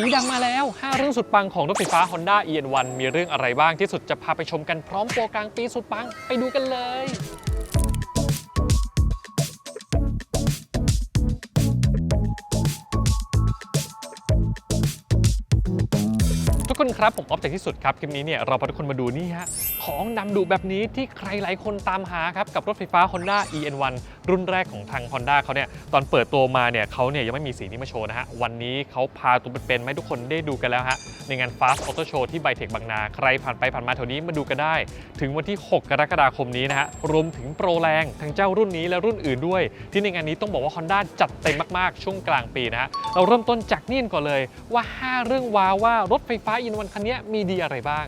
สีดำมาแล้ว 5 เรื่องสุดปังของรถไฟฟ้า Honda EN1 มีเรื่องอะไรบ้างที่สุดจะพาไปชมกันพร้อมโปรกลางปีสุดปังไปดูกันเลยทุกคนครับ ผมออฟจากที่สุดครับ คลิปนี้เนี่ยเราพาทุกคนมาดูนี่ฮะ ของดำดุแบบนี้ที่ใครหลายคนตามหาครับ กับรถไฟฟ้า Honda EN1 รุ่นแรกของทาง Honda เขาเนี่ยตอนเปิดตัวมาเนี่ยเขาเนี่ยยังไม่มีสีนี้มาโชว์นะฮะ วันนี้เขาพาตัวเป็นๆให้ทุกคนได้ดูกันแล้วฮะ ในงาน Fast Auto Show ที่ไบเทคบางนา ใครผ่านไปผ่านมาแถวนี้มาดูกันได้ ถึงวันที่ 6 กรกฎาคมนี้นะฮะ รวมถึงโปรแรงทั้งเจ้ารุ่นนี้และรุ่นอื่นด้วย ที่ในงานนี้ต้องบอกว่า Honda จัดเต็มมากๆ ช่วงกลางปีนะฮะเราเริ่มต้นจากนี่กันก่อนเลยว่า 5 เรื่องว้าวว่ารถไฟฟ้าอินวันคันนี้มีดีอะไรบ้าง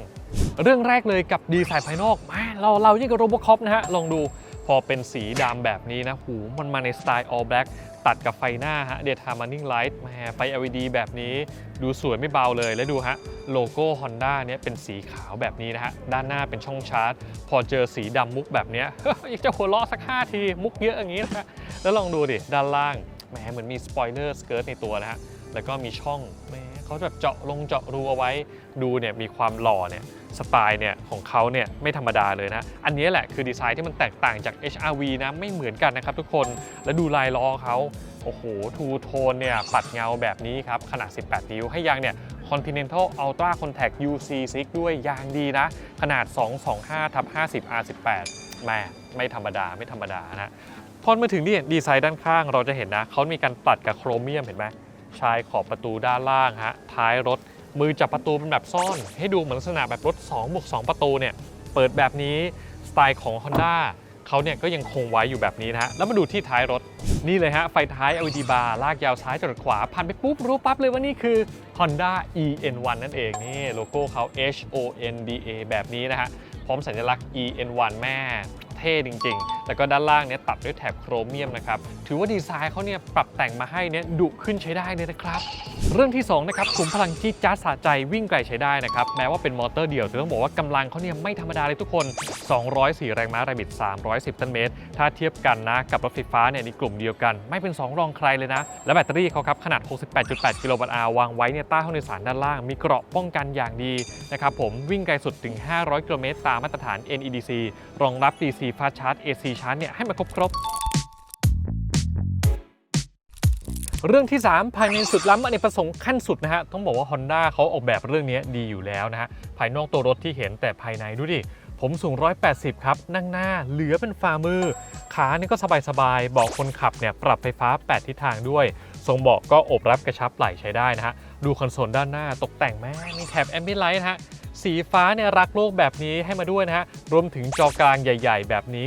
เรื่องแรกเลยกับดีไซน์ภายนอกมาเราเรายิ่งกับโรบอคอปนะฮะลองดู พอเป็นสีดำแบบนี้นะหูมันมาในสไตล์ all black ตัดกับไฟหน้าฮะ daytime running light แหมไฟ LED แบบนี้ดูสวยไม่เบาเลยแล้วดูฮะโลโก้ Honda เนี่ยเป็นสีขาวแบบนี้นะฮะ ด้านหน้าเป็นช่องชาร์จ พอเจอสีดำมุกแบบเนี้ยอยากจะหัวเราะสัก 5 ที มุกเยอะอย่างนี้นะฮะแล้วลองดูดิ ด้านล่างแหมเหมือนมีสปอยเลอร์สเกิร์ตในตัวนะฮะ แล้วก็มีช่องแหม เขาแบบเจาะลงเจาะรูเอาไว้ ดูเนี่ยมีความหล่อเนี่ยสไตล์เนี่ยของเขาเนี่ยไม่ธรรมดาเลยนะ อันนี้แหละคือดีไซน์ที่มันแตกต่างจาก HRV นะไม่เหมือนกันนะครับทุกคน แล้วดูลายล้อเขาโอ้โหทูโทนเนี่ยปัดเงาแบบนี้ครับ ขนาด 18 นิ้วให้ยางเนี่ย Continental Ultra Contact UC6 ด้วยยางดีนะ ขนาด 225ทับ50 R18 แม่ไม่ธรรมดาไม่ธรรมดานะพอมาถึงนี่ดีไซน์ด้านข้างเราจะเห็นนะเขามีการตัดกับโครเมียมเห็นไหม ชายขอบประตูด้านล่างฮะท้ายรถมือจับประตูเป็นแบบซ่อน ให้ดูเหมือนลักษณะแบบรถ2บวก2ประตูเนี่ยเปิดแบบนี้สไตล์ของ Honda เขาเนี่ยก็ยังคงไว้อยู่แบบนี้นะฮะ แล้วมาดูที่ท้ายรถ นี่เลยฮะ ไฟท้าย LED bar ลากยาวซ้ายจรดขวาผ่านไปปุ๊บ รู้ปั๊บเลยว่านี่คือ Honda EN1 นั่นเอง นี่ โลโก้เขา H O N D A แบบนี้นะฮะ พร้อมสัญลักษณ์ EN1 แม่ เท่จริงๆ แล้วก็ด้านล่างเนี่ยตัดด้วยแถบโครเมียมนะครับ ถือว่าดีไซน์เขาเนี่ยปรับแต่งมาให้เนี่ยดุขึ้นใช้ได้เลยนะครับ เรื่องที่2นะครับขุมพลังจี๊ดจ๊าดสะใจวิ่งไกลใช้ได้นะครับ แม้ว่าเป็นมอเตอร์เดี่ยวแต่ต้องบอกว่ากำลังเขาเนี่ยไม่ธรรมดาเลยทุกคน 204 แรงม้าแรบิด310 ตันเมตร ถ้าเทียบกันนะกับรถไฟฟ้าเนี่ยในกลุ่มเดียวกัน ไม่เป็น2รองใครเลยนะ และแบตเตอรี่เขาครับขนาด 68.8 กิโลวัตต์อาวางไว้เนี่ยใต้ห้องโดยสารด้านล่างมีเกราะป้องกันอย่างดีนะครับผมวิ่งไกลสุดถึง 500 กิโลเมตรตามมาตรฐาน NEDC รองรับ DC Fast Charge AC Charge เนี่ยให้มาครบครบๆเรื่องที่ 3 ภายในสุดล้ำอเนกประสงค์ขั้นสุดนะฮะ ต้องบอกว่า Honda เขาออกแบบเรื่องนี้ดีอยู่แล้วนะฮะ ภายนอกตัวรถที่เห็นแต่ภายในดูดิ ผมสูง 180 ครับ นั่งหน้าเหลือเป็นฝ่ามือ ขาเนี่ยก็สบายๆ บอกคนขับเนี่ยปรับไฟฟ้า 8 ทิศทางด้วย ทรงเบาะก็อบรับกระชับไหล่ใช้ได้นะฮะ ดูคอนโซลด้านหน้าตกแต่งแม่มีแถบแอมบียนไลท์นะฮะ สีฟ้าเนี่ยรักโลกแบบนี้ให้มาด้วยนะฮะ รวมถึงจอกลางใหญ่ๆ แบบนี้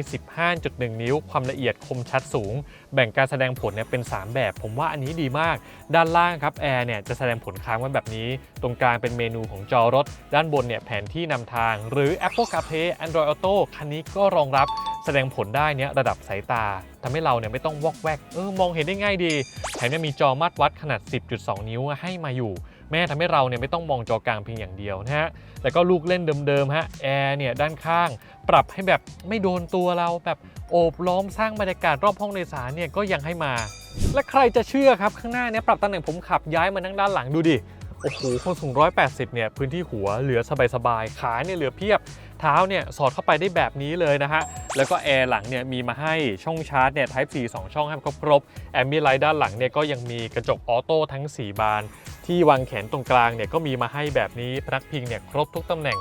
15.1 นิ้ว ความละเอียดคมชัดสูง แบ่งการแสดงผลเนี่ยเป็น 3 แบบ ผมว่าอันนี้ดีมาก ด้านล่างครับแอร์เนี่ยจะแสดงผลค้างไว้แบบนี้ ตรงกลางเป็นเมนูของจอรถ ด้านบนเนี่ยแผนที่นำทาง หรือ Apple CarPlay Android Auto คันนี้ก็รองรับแสดงผลได้เนี่ยระดับสายตาทำให้เราเนี่ยไม่ต้องวอกแวกเออมองเห็นได้ง่ายดี แถมยังมีจอมาตรวัดขนาด 10.2 นิ้วให้มาอยู่ แม่ทำให้เราเนี่ยไม่ต้องมองจอกลางเพียงอย่างเดียวนะฮะแล้วก็ลูกเล่นเดิมๆฮะแอร์เนี่ยด้านข้าง ปรับให้แบบไม่โดนตัวเราแบบโอบล้อมสร้างบรรยากาศรอบห้องโดยสารเนี่ยก็ยังให้มา และใครจะเชื่อครับข้างหน้าเนี่ยปรับตำแหน่งผมขับย้ายมานั่งด้านหลังดูดิโอ้โหคนสูง 180 เนี่ย พื้นที่หัวเหลือสบายๆ ขาเนี่ยเหลือเพียบ เท้าเนี่ย สอดเข้าไปได้แบบนี้เลยนะฮะ แล้วก็แอร์หลังเนี่ย มีมาให้ช่องชาร์จเนี่ย Type C 2 ช่องให้ครบๆแอมบีไลท์ด้านหลังเนี่ย ก็ยังมีกระจกออโต้ทั้ง 4 บาน ที่วางแขนตรงกลางเนี่ยก็มีมาให้แบบนี้พนักพิงเนี่ยครบทุกตำแหน่ง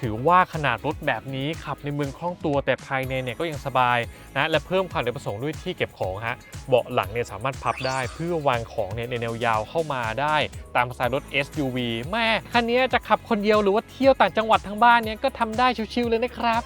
ถือว่าขนาดรถแบบนี้ขับในเมืองคล่องตัวแต่ภายในเนี่ยก็ยังสบายนะและเพิ่มความเร็วประสงค์ด้วยที่เก็บของฮะเบาะหลังเนี่ยสามารถพับได้เพื่อวางของเนี่ยในแนวยาวเข้ามาได้ ตามสไตล์รถ SUV แม่คันนี้จะขับคนเดียวหรือว่าเที่ยวต่างจังหวัดทั้งบ้านเนี่ยก็ทำได้ชิวๆเลยนะครับ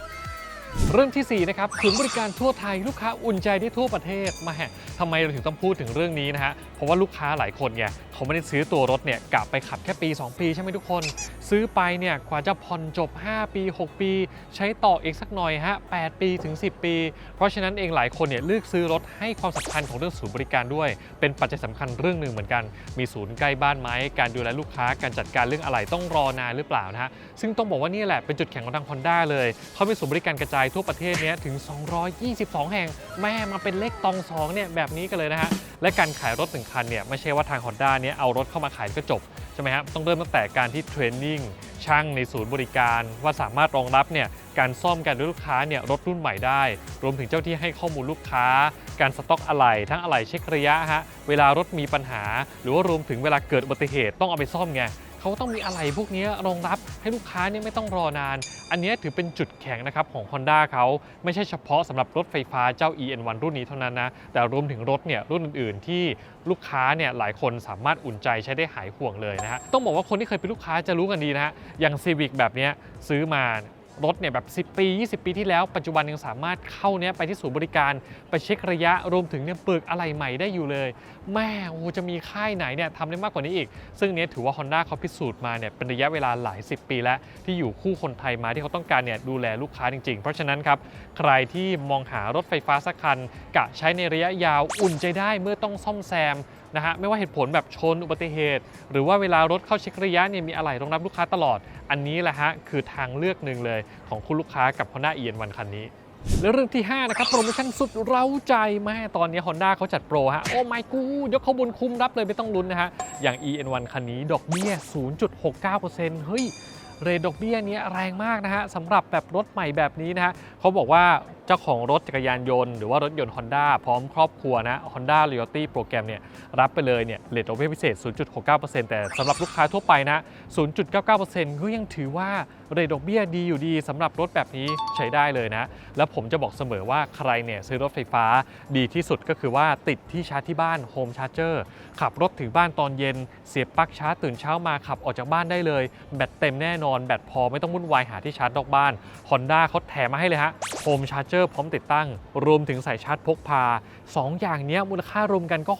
เรื่องทีสี่4 นะครับศูนย์บริการทั่วไทยลูกค้าอุ่นใจได้ทั่วประเทศมาแหะทำไมเราถึงต้องพูดถึงเรื่องนี้นะฮะ เพราะว่าลูกค้าหลายคนเนี่ย เขาไม่ได้ซื้อตัวรถเนี่ยกะไปขับแค่ปี 2 ปีใช่ไหมทุกคน ซื้อไปเนี่ยกว่าจะผ่อนจบ 5 ปี 6 ปี ใช้ต่ออีกสักหน่อยฮะ8ปีถึง 10 ปี เพราะฉะนั้นเองหลายคนเนี่ยเลือกซื้อรถให้ความสำคัญของเรื่องศูนย์บริการด้วย เป็นปัจจัยสำคัญเรื่องหนึ่งเหมือนกัน มีศูนย์ใกล้บ้านไหมการดูแลลูกค้าการจัดการเรื่องอะไรต้องรอนานหรือเปล่านะฮะซึ่งต้องบอกว่านี่แหละเป็นจุดแข็งของทาง Honda เลยเขามีศูนย์บริการกระจายทั่วประเทศเนี้ยถึง 222 แห่งแม่มาเป็นเลขตองสองเนี่ยแบบนี้กันเลยนะฮะและการขายรถถึงคัญเนี่ยไม่ใช่ว่าทาง Honda เนี่ยเอารถเข้ามาขายก็จบใช่ไหมครับต้องเริ่มตั้งแต่การที่เทรนนิ่งช่างในศูนย์บริการ ว่าสามารถรองรับเนี่ยการซ่อมการด้วยลูกค้าเนี่ยรถรุ่นใหม่ได้ รวมถึงเจ้าที่ให้ข้อมูลลูกค้า การสต็อกอะไหล่ทั้งอะไหล่เช็คระยะฮะเวลารถมีปัญหา หรือว่ารวมถึงเวลาเกิดอุบัติเหตุต้องเอาไปซ่อมไง เขาต้องมีอะไรพวกนี้รองรับให้ลูกค้าเนี่ยไม่ต้องรอนาน อันนี้ถือเป็นจุดแข็งนะครับของ Honda เขาไม่ใช่เฉพาะสำหรับรถไฟฟ้าเจ้า EN1 รุ่นนี้เท่านั้นนะแต่รวมถึงรถเนี่ยรุ่นอื่น ๆ ที่ลูกค้าเนี่ยหลายคนสามารถอุ่นใจใช้ได้หายห่วงเลยนะฮะต้องบอกว่าคนที่เคยเป็นลูกค้าจะรู้กันดีนะฮะอย่าง Civic แบบนี้ซื้อมา รถเนี่ยแบบ 10 ปี 20 ปีที่แล้ว ปัจจุบันยังสามารถเข้าเนี้ยไปที่ศูนย์บริการ ไปเช็คระยะรวมถึงเนี่ยเปิกอะไรใหม่ได้อยู่เลย แม่โอ้จะมีค่ายไหนเนี่ยทำได้มากกว่านี้อีก ซึ่งเนี้ยถือว่า Honda เขาพิสูจน์มาเนี่ยเป็นระยะเวลาหลาย 10 ปีแล้วที่อยู่คู่คนไทยมาที่เขาต้องการเนี่ยดูแลลูกค้าจริง ๆ เพราะฉะนั้นครับใครที่มองหารถไฟฟ้าสักคันกะใช้ในระยะยาวอุ่นใจได้เมื่อต้องซ่อมแซม นะฮะไม่ว่าเหตุผลแบบชนอุบัติเหตุ หรือว่าเวลารถเข้าเช็คระยะเนี่ยมีอะไหล่รองรับลูกค้าตลอด อันนี้แหละฮะคือทางเลือกหนึ่งเลยของคุณลูกค้ากับ Honda EN1 คันนี้แล้วเรื่องที่ 5 นะครับ โปรโมชั่นสุดเร้าใจแม่ตอนนี้ Honda เขาจัดโปรฮะ โอ้ไม่กูยกขบวนคุ้มรับเลยไม่ต้องลุ้นนะฮะ อย่าง EN1 คันนี้ ดอกเบี้ย 0.69%เฮ้ย เรทดอกเบี้ยนี้แรงมากนะฮะสำหรับแบบรถใหม่แบบนี้นะฮะ เขาบอกว่าเจ้าของรถจักรยานยนต์หรือว่ารถยนต์ Honda พร้อมครอบครัวนะ Honda Loyalty โปรแกรมเนี่ยรับไปเลยเนี่ยเรทดอกเบี้ยพิเศษ 0.69%แต่สำหรับลูกค้าทั่วไปนะ 0.99%ก็ยังถือว่าเรทดอกเบี้ยดีอยู่ดีสำหรับรถแบบนี้ใช้ได้เลยนะ แล้วผมจะบอกเสมอว่าใครเนี่ยซื้อรถไฟฟ้าดีที่สุดก็คือว่าติดที่ชาร์จที่บ้านโฮมชาร์เจอร์ขับรถถึงบ้านตอนเย็น เสียบปลั๊กชาร์จตื่นเช้ามาขับออกจากบ้านได้เลย แบตเต็มแน่นอนแบตพอไม่ต้องวุ่นวายหาที่ชาร์จนอกบ้าน Honda เขาแถมมาให้เลยฮะ ฮมชาร์เจอร์พร้อมติดตั้ง รวมถึงสายชาร์จพกพา 2 อย่างนี้มูลค่ารวมกันก็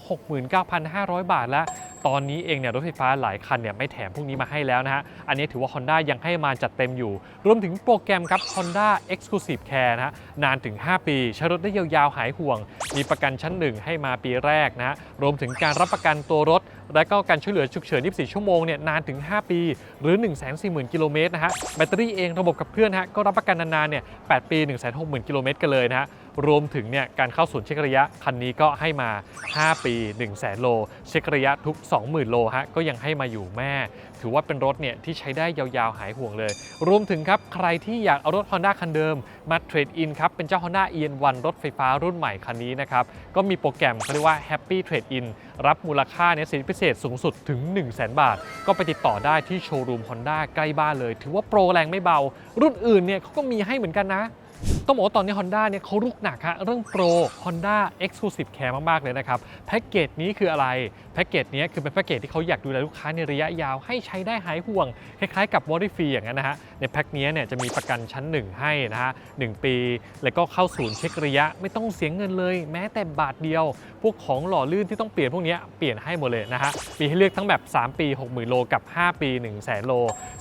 69,500 บาทแล้ว ตอนนี้เองเนี่ยรถไฟฟ้าหลายคันเนี่ยไม่แถมพวกนี้มาให้แล้วนะฮะ อันนี้ถือว่า Honda ยังให้มาจัดเต็มอยู่ รวมถึงโปรแกรมครับ Honda Exclusive Care นะฮะ นานถึง 5 ปีใช้รถได้ยาวๆ หายห่วง มีประกันชั้น 1 ให้มาปีแรกนะฮะ รวมถึงการรับประกันตัวรถ และก็การช่วยเหลือฉุกเฉิน 24 ชั่วโมงเนี่ยนานถึง 5 ปี หรือ 140,000 กิโลเมตรนะฮะแบตเตอรี่เองระบบกับเคลื่อนฮะก็รับประกันนานๆเนี่ย8ปี 160,000 กิโลเมตรกันเลยนะฮะ รวมถึงเนี่ยการเข้าศูนย์เช็คระยะคันนี้ก็ให้มา 5 ปี 1 0 0 0 0แโล เช็คระยะทุก 20,000 โลฮะก็ยังให้มาอยู่แม่ ถือว่าเป็นรถเนี่ยที่ใช้ได้ยาวๆ หายห่วงเลย รวมถึงครับใครที่อยากเอารถ Honda คันเดิม มาเทรดอินครับเป็นเจ้า Honda EN1 รถไฟฟ้ารุ่นใหม่คันนี้นะครับก็มีโปรแกรมเขาเรียกว่า Happy Trade In รับมูลค่าเนี่ยสิทธิพิเศษสูงสุดถึง 1 0 0 0 0แบาท ก็ไปติดต่อได้ที่โชว์รูม Honda ใกล้บ้านเลย ถือว่าโปรแรงไม่เบา รุ่นอื่นเนี่ยเขาก็มีให้เหมือนกันนะ ต้องบอกว่าตอนนี้ Honda เนี่ยเขารุกหนักฮะเรื่องโปร Honda Exclusive Care มาก ๆ เลยนะครับ แพ็กเกจนี้คืออะไร แพ็กเกจนี้คือเป็นแพ็กเกจที่เขาอยากดูแลลูกค้าในระยะยาวให้ใช้ได้หายห่วง คล้ายๆกับ w a r r y Free อย่างนั้นนะฮะ ในแพ็กนี้เนี่ยจะมีประกันชั้น 1 ให้นะฮะ1ปี แล้วก็เข้าศูนย์เช็คระยะไม่ต้องเสียเงินเลย แม้แต่บาทเดียว พวกของหล่อลื่นที่ต้องเปลี่ยนพวกนี้เปลี่ยนให้หมดเลยนะฮะมีให้เลือกทั้งแบบ 3 ปี 60,000โลกับ 5 ปี 1 0 0 0 0แโล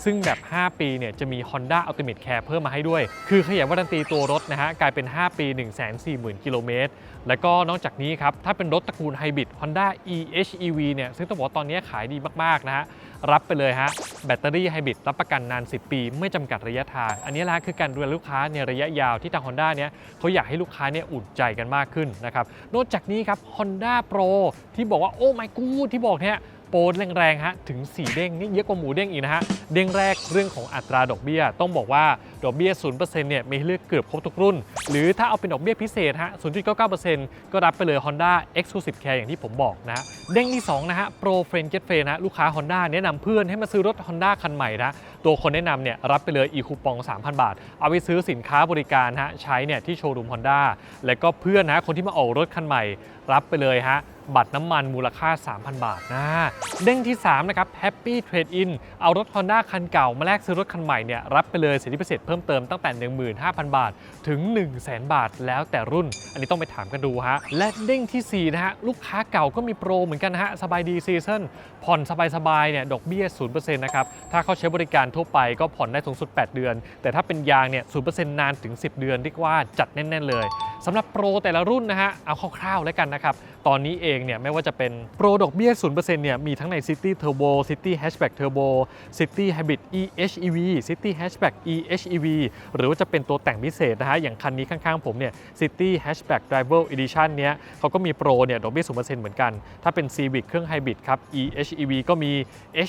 ซึ่งแบบ 5 ปีเนี่ยจะมี Honda Ultimate Care เพิ่มมาให้ด้วย คือขยายวารันตีตัวรถนะฮะกลายเป็น 5 ปี 1 4 0 0 0 0 กิโลเมตร แล้วก็นอกจากนี้ครับ ถ้าเป็นรถตระกูลไฮบริด Honda eHEV เนี่ยซึ่งต้องบอกตอนนี้ขายดีมากๆนะฮะรับไปเลยฮะแบตเตอรี่ไฮบริดรับประกันนาน 10 ปี ไม่จำกัดระยะทาง อันนี้ละคือการดูแลลูกค้าในระยะยาวที่ทาง Honda เนี่ยเขาอยากให้ลูกค้าเนี่ยอุ่นใจกันมากขึ้นนะครับนอกจากนี้ครับ Honda Pro ที่บอกว่าโอ้ my god ที่บอกเนี่ย โปรแรงๆฮะถึง 4 เด้งนี่เยอะกว่าหมูเด้งอีกนะฮะเด้งแรกเรื่องของอัตราดอกเบี้ย ต้องบอกว่าดอกเบี้ย0%เนี่ยมีให้เลือกเกือบครบทุกรุ่น หรือถ้าเอาเป็นดอกเบี้ยพิเศษฮะ0.99%ก็รับไปเลย Honda Exclusive Care อย่างที่ผมบอกนะฮะเด้งที่ 2 นะฮะ Pro Friend Get Friend นะลูกค้า Honda แนะนำเพื่อนให้มาซื้อรถ Honda คันใหม่นะตัวคนแนะนำเนี่ยรับไปเลยอีคูปอง 3,000 บาท เอาไปซื้อสินค้าบริการฮะใช้เนี่ยที่โชว์รูม Honda แล้วก็เพื่อนนะคนที่มาออกรถคันใหม่รับไปเลยฮะ บัตรน้ำมันมูลค่า 3,000 บาทนะเด้งที่ 3 นะครับ Happy Trade In เอารถ Honda คันเก่ามาแลกซื้อรถคันใหม่เนี่ยรับไปเลยสิทธิพิเศษเพิ่มเติมตั้งแต่ 15,000 บาท ถึง 100,000 บาทแล้วแต่รุ่น อันนี้ต้องไปถามกันดูฮะ และเด้งทีสี่4 นะฮะ ลูกค้าเก่าก็มีโปรเหมือนกันนะฮะ สบายดีซีซันผ่อนสบายๆเนี่ยดอกเบี้ย 0%นะครับ ถ้าเขาใช้บริการทั่วไปก็ผ่อนได้สูงสุด 8 เดือน แต่ถ้าเป็นยางเนี่ย 0%นานถึง 10 เดือนเรียกว่าจัดแน่น ๆ เลยสำหรับโปรแต่ละรุ่นนะฮะ เอาคร่าวๆแล้วกันนะครับ ตอนนี้เองเนี่ยไม่ว่าจะเป็นโปรดอกเบี้ย 0%เนี่ยมีทั้งใน City Turbo City Hatchback Turbo City Hybrid eHEV City Hatchback eHEV หรือว่าจะเป็นตัวแต่งพิเศษนะฮะ อย่างคันนี้ข้างๆผมเนี่ย City Hatchback Driver Edition เนี้ยเขาก็มีโปรเนี่ยดอกเบี้ย 0%เหมือนกัน ถ้าเป็น Civic เครื่อง Hybrid ครับ eHEV ก็มี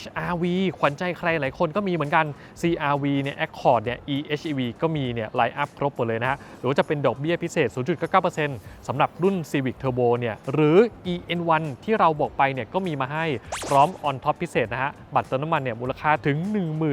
HRV ขวัญใจใครหลายคนก็มีเหมือนกัน CRV เนี่ย Accord เนี่ย eHEV ก็มีเนี่ยไลน์อัพครบหมดเลยนะฮะ หรือว่าจะเป็นดอกเบี้ยพิเศษ0.99%สำหรับรุ่น Civic Turbo เนี่ยหรือ EN1 ที่เราบอกไปเนี่ยก็มีมาให้พร้อมออนท็อปพิเศษนะฮะบัตรเติมน้ำมันเนี่ยมูลค่าถึง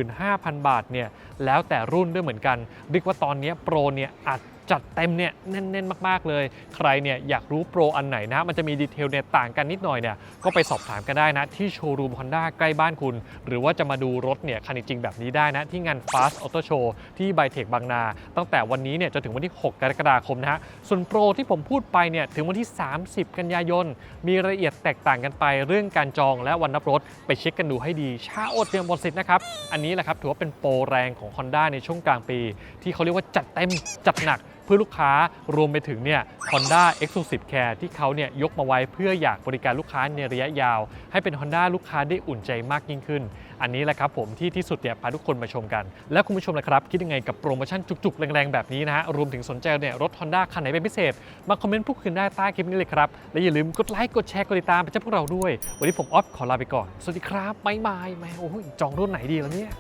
15,000 บาทเนี่ยแล้วแต่รุ่นด้วยเหมือนกันเรียกว่าตอนนี้โปรเนี่ยอัด จัดเต็มเนี่ยแน่นๆ มาก ๆ เลย ใครเนี่ยอยากรู้โปรอันไหนนะ มันจะมีดีเทลเนี่ยต่างกันนิดหน่อยเนี่ยก็ไปสอบถามกันได้นะ ที่โชว์รูม Honda ใกล้บ้านคุณ หรือว่าจะมาดูรถเนี่ยคันจริงแบบนี้ได้นะ ที่งาน Fast Auto Show ที่ไบเทคบางนา ตั้งแต่วันนี้เนี่ยจนถึงวันที่ 6 กรกฎาคมนะฮะส่วนโปรที่ผมพูดไปเนี่ยถึงวันที่ 30 กันยายน มีรายละเอียดแตกต่างกันไปเรื่องการจองและวันรับรถไปเช็คกันดูให้ดีช้าอดเตรียมหมดสิทธิ์นะครับอันนี้แหละครับถือว่าเป็นโปรแรงของ Honda ในช่วงกลางปี ที่เขาเรียกว่าจัดเต็มจัดหนัก เพื่อลูกค้ารวมไปถึงเนี่ย Honda Exclusive Care ที่เขาเนี่ยยกมาไว้เพื่ออยากบริการลูกค้าในระยะยาว ให้เป็น Honda ลูกค้าได้อุ่นใจมากยิ่งขึ้น อันนี้แหละครับผมที่ที่สุดเนี่ยพาทุกคนมาชมกัน แล้วคุณผู้ชมล่ะครับ คิดยังไงกับโปรโมชั่นจุกๆ แรงๆ แบบนี้นะฮะรวมถึงสนใจเนี่ยรถ Honda คันไหนเป็นพิเศษ มาคอมเมนต์พูดคุยกันได้ใต้คลิปนี้เลยครับและอย่าลืมกดไลค์กดแชร์กดติดตามไปเจ้าพวกเราด้วย วันนี้ผมออฟขอลาไปก่อนสวัสดีครับบ๊ายบายแม่โอ้ยจองรุ่นไหนดีแล้วเนี่ย